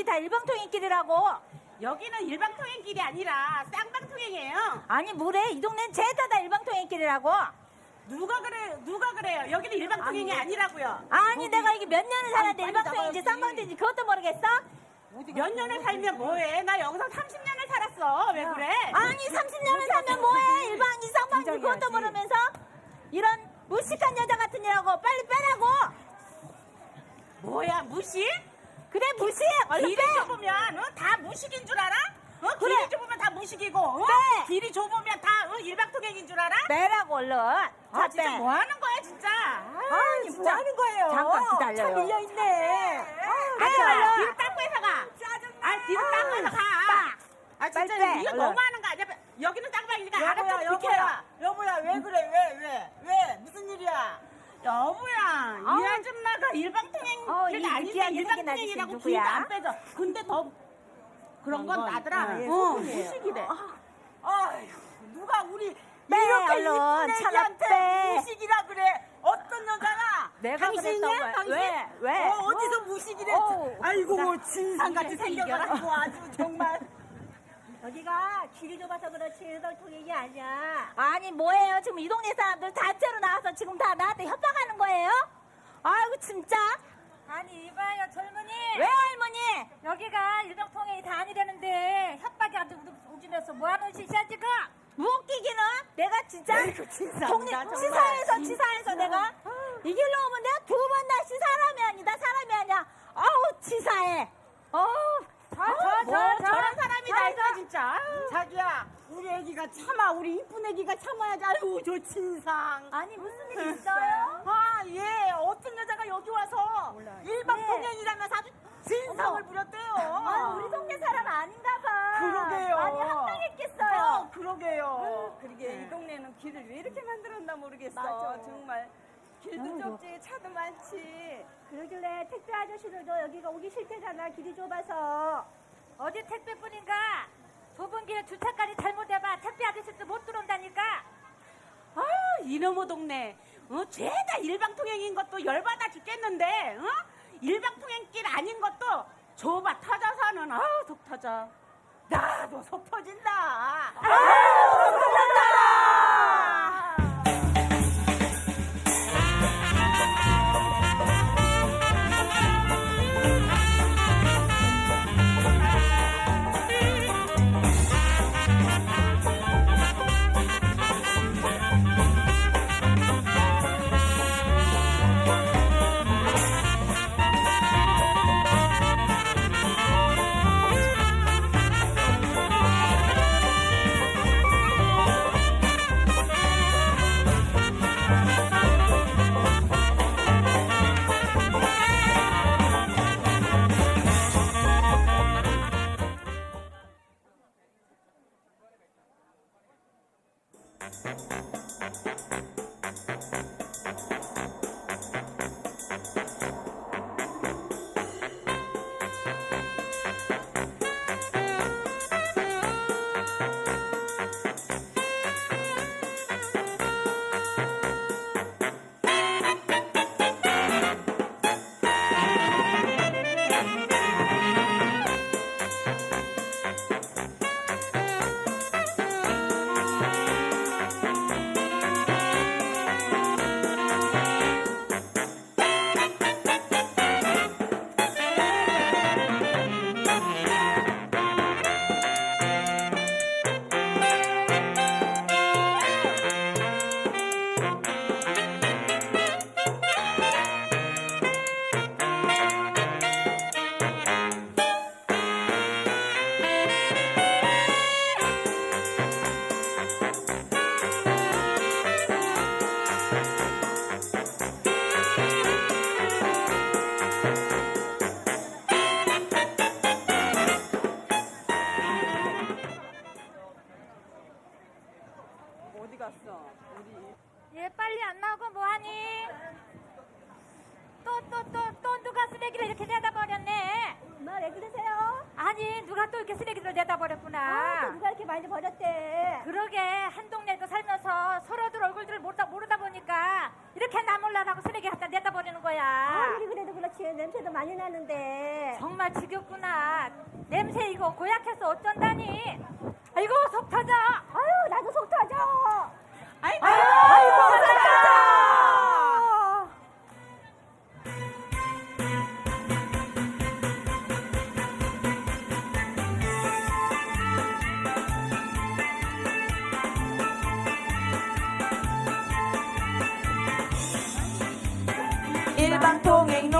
여기 다 일방통행길이라고 여기는 일방통행길이 아니라 쌍방통행이에요. 아니 뭐래 이 동네는 죄다 다 일방통행길이라고 누가 그래 누가 그래요? 여기는 일방통행이 아니 라고요. 아니 내가 이게 몇 년을 살았는데 아니, 일방통행인지 나가야지. 쌍방통행인지 그것도 모르겠어? 몇 년을 살면 뭐해? 나 여기서 30년을 살았어. 왜 그래? 아니 30년을 살면 뭐해 일방이 쌍방인지 그것도 모르면서 이런 무식한 여자 같은 이라고 빨리 빼라고 뭐야 무식? 그래 무식 얼른 길이 빼 좁으면 어? 다 무식인 줄 알아? 어? 그래. 길이 좁으면 다 무식이고 어? 네. 길이 좁으면 다 어? 일방통행인 줄 알아? 빼라고 얼른 아 자, 진짜 빼. 뭐 하는 거야 진짜? 아니 진짜. 뭐 하는 거예요 잠깐 기다려요 차 밀려있네. 아, 아, 얼른. 뒤로 닦고 해서 가. 아, 뒤로 닦고 해서 가. 아, 진짜 빨리 빼, 이거 얼른. 너무하는 거 아니야? 여기는 쌍방이니까 여보야 알아서 여보야 비켜요. 여보야 왜 그래 왜 왜왜 무슨 일이야 여보야, 이 아우. 아줌마가 일방통행 어, 이 느끼하게 생긴 아저씨 일방통행이라고 누구야? 길도 안 빼줘. 근데 더 그런 건 건, 나더라. 아, 예, 어, 소문이에요. 무식이래. 아휴 누가 우리 빼, 이렇게 얼른. 이쁜 애기한테 빼. 무식이라 그래 어떤 여자가 내가 당신이야 그랬다고요. 당신 왜? 왜? 어, 어디서 무식이래 어우, 아이고 진상같이 이게 생겨가지고 아주 여기가 길이 좁아서 그렇지 일방통행이 아니야. 아니 뭐예요 지금 이 동네 사람들 단체로 나와서 지금 다 나한테 협박하는 거예요? 아이고 진짜 아니 이봐요 젊은이. 왜 할머니 여기가 일방통행이 다 아니라는데 협박이 아주 우진해서 뭐하는 짓이야 지금? 웃기기는 내가 진짜 동네 정말. 치사해서 치사해서 내가 이 길로 오면 내가 두 번 다시 사람이 아니다 사람이 아니야 아우 치사해 어우 뭐 저저저. 저런 사람이 다 있어 진짜. 자기야 우리 애기가 참아. 우리 이쁜 애기가 참아야지. 아유 저 진상. 아니 무슨 일 있어요? 아 예. 어떤 여자가 여기 와서 일방통행이라면서 아주 진상을 부렸대요. 아 우리 동네 사람 아닌가 봐. 그러게요. 많이 황당했겠어요. 어, 그러게요. 그러게 이 동네는 길을 왜 이렇게 만들었나 모르겠어. 맞아. 정말 길도 좁지 차도 많지. 그러길래 택배 아저씨들도 여기가 오기 싫대잖아 길이 좁아서. 어디 택배뿐인가? 좁은 길에 주차까지 잘못해봐 택배 아저씨도 못 들어온다니까. 아, 이놈의 동네. 어, 죄다 일방통행인 것도 열받아 죽겠는데, 어? 일방통행길 아닌 것도 좁아 터져서는, 아우, 속 터져. 나도 속 터진다. 어디 아니 누가 또 이렇게 쓰레기를 내다 아, 버렸구나. 또 누가 이렇게 많이 버렸대 그러게 한 동네에서 살면서 서로들 얼굴들을 모르다 모르다 보니까 이렇게 나 몰라라고 쓰레기 갖다 내다 버리는 거야. 아무리 그래도 그렇지 냄새도 많이 나는데. 정말 지겹구나. 냄새 이거 고약해서 어쩐다니. 아이고 속 터져. 일방통행